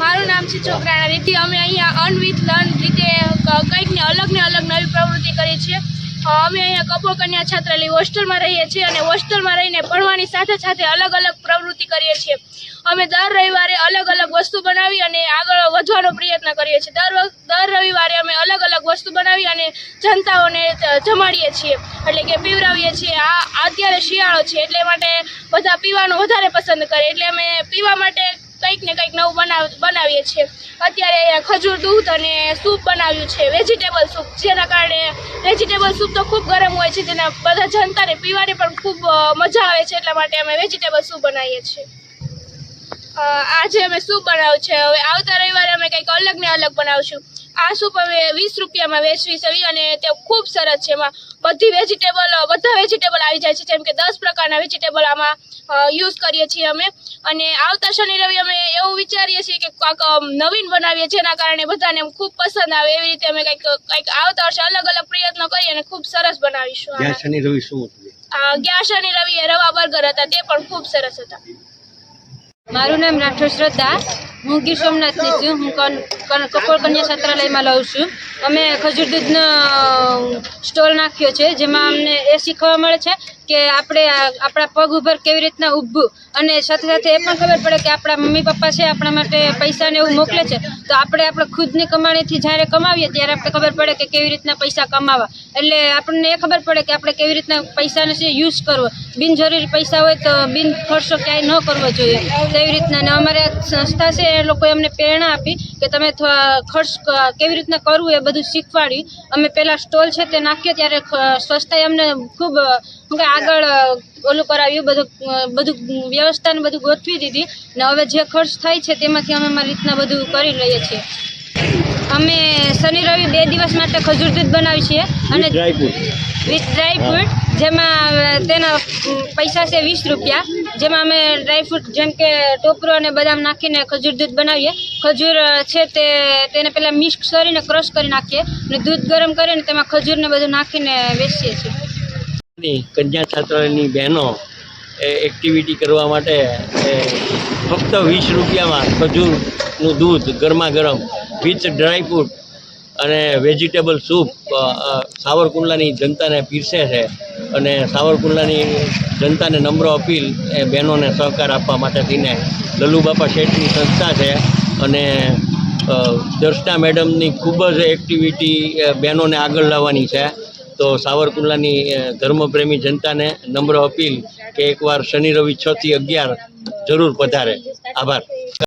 મારું નામ છે છોકરાના રીતિ. અમે અહીંયા અન વિથ લર્ન રીતે કંઈકને અલગ ને અલગ નવી પ્રવૃત્તિ કરીએ છીએ અમે અહીંયા કપોળ કન્યા છાત્રાલય હોસ્ટેલમાં રહીએ છીએ અને હોસ્ટેલમાં રહીને ભણવાની સાથે સાથે અલગ અલગ પ્રવૃત્તિ કરીએ છીએ. અમે દર રવિવારે અલગ અલગ વસ્તુ બનાવી અને આગળ વધવાનો પ્રયત્ન કરીએ છીએ. દર દર રવિવારે અમે અલગ અલગ વસ્તુ બનાવી અને જનતાઓને જમાડીએ છીએ. એટલે કે પીવરાવીએ છીએ. આ અત્યારે શિયાળો છે એટલે માટે બધા પીવાનું વધારે પસંદ કરે. એટલે અમે પીવા માટે કંઈક ને કંઈક નવું બનાવ, બનાવીએ છીએ. અત્યારે ખજૂર દૂધ અને સૂપ બનાવ્યું છે વેજીટેબલ સૂપ જેના કારણે વેજીટેબલ સૂપ તો ખૂબ ગરમ હોય છે, જેના બધા જનતાને પીવાની પણ ખૂબ મજા આવે છે, એટલા માટે અમે વેજીટેબલ સૂપ બનાવીએ છીએ. આજે અમે શું બનાવ્યું છે. હવે આવતા રવિવારે અમે કંઈક અલગ ને અલગ બનાવશું. આ સૂપ અમે વીસ રૂપિયામાં વેચવી છે. અને તે ખૂબ સરસ છે. એમાં બધી વેજીટેબલ બધા વેજીટેબલ આવી જાય છે. જેમ કે દસ પ્રકારના વેજીટેબલ આમાં યુઝ કરીએ છીએ અમે. અને આવતા શનિ રવિ અમે એવું વિચારીએ છીએ કે કાંક નવીન બનાવીએ જેના કારણે બધાને ખૂબ પસંદ આવે. એવી રીતે અમે કંઈક કંઈક આવતા વર્ષે અલગ અલગ પ્રયત્નો કરી અને ખૂબ સરસ બનાવીશું ગયા શનિ રવિ શું ગયા શનિ રવિએ રવા બર્ગર હતા તે પણ ખૂબ સરસ હતા. મારું નામ રાઠોડ શ્રદ્ધા. હું ગીર સોમનાથની છું. હું કપોળ કન્યા છાત્રાલયમાં લઉં છું. અમે ખજૂર દૂધનો સ્ટોલ નાખ્યો છે, જેમાં અમને એ શીખવા મળે છે. કે આપણે આપણા પગ ઉપર કેવી રીતના ઊભું. અને સાથે સાથે એ પણ ખબર પડે કે આપણા મમ્મી પપ્પા છે, આપણા માટે પૈસા ને એવું મોકલે છે. તો આપણે આપણે ખુદની કમાણીથી જ્યારે કમાવીએ ત્યારે આપણે ખબર પડે કે કેવી રીતના પૈસા કમાવા. એટલે આપણને એ ખબર પડે કે આપણે કેવી રીતના પૈસાને છે યુઝ કરવો. બિનજરૂરી પૈસા હોય તો બિન ખર્ચો ક્યાંય ન કરવો જોઈએ. તેવી રીતના ને અમારે સંસ્થા છે એ લોકોએ અમને પ્રેરણા આપી કે તમે ખર્ચ કેવી રીતના કરવું એ બધું શીખવાડ્યું. અમે પહેલાં સ્ટોલ છે તે નાખ્યો ત્યારે સ્વચ્છતાએ અમને ખૂબ અ, કે આગળ ઓલું કરાવ્યું બધું બધું વ્યવસ્થા ને બધું ગોઠવી દીધી ને હવે જે ખર્ચ થાય છે તેમાંથી અમે અમારી રીતના બધું કરી લઈએ છીએ. અમે શનિ રવિ બે દિવસ માટે ખજૂર દૂધ બનાવીએ છીએ અને વિથ ડ્રાયફ્રૂટ જેમાં તેના પૈસા છે વીસ રૂપિયા. જેમાં અમે ડ્રાયફ્રૂટ જેમ કે ટોપરો અને બદામ નાખીને ખજૂર દૂધ બનાવીએ. ખજૂર છે તે તેને પહેલાં મિક્સ કરીને ક્રશ કરી નાખીએ અને દૂધ ગરમ કરીને તેમાં ખજૂરને બધું નાખીને વેચીએ છીએ. કન્યા છાત્રાલયની બહેનો એક્ટિવિટી કરવા માટે ફક્ત વીસ રૂપિયામાં ખજૂરનું દૂધ ગરમા ગરમ વિથ ડ્રાયફ્રૂટ અને વેજીટેબલ સૂપ સાવરકુંડલાની જનતાને પીરસે છે અને સાવરકુંડલાની જનતાને નમ્ર અપીલ એ બહેનોને સહકાર આપવા માટે થઈને લલ્લુબાપા શેઠની સંસ્થા છે અને દર્શના મેડમની ખૂબ જ એક્ટિવિટી બહેનોને આગળ લાવવાની છે. તો સાવરકુંડલાની ધર્મપ્રેમી જનતાને નમ્ર અપીલ કે એકવાર શનિ રવિ છ થી અગિયાર જરૂર પધારે. આભાર.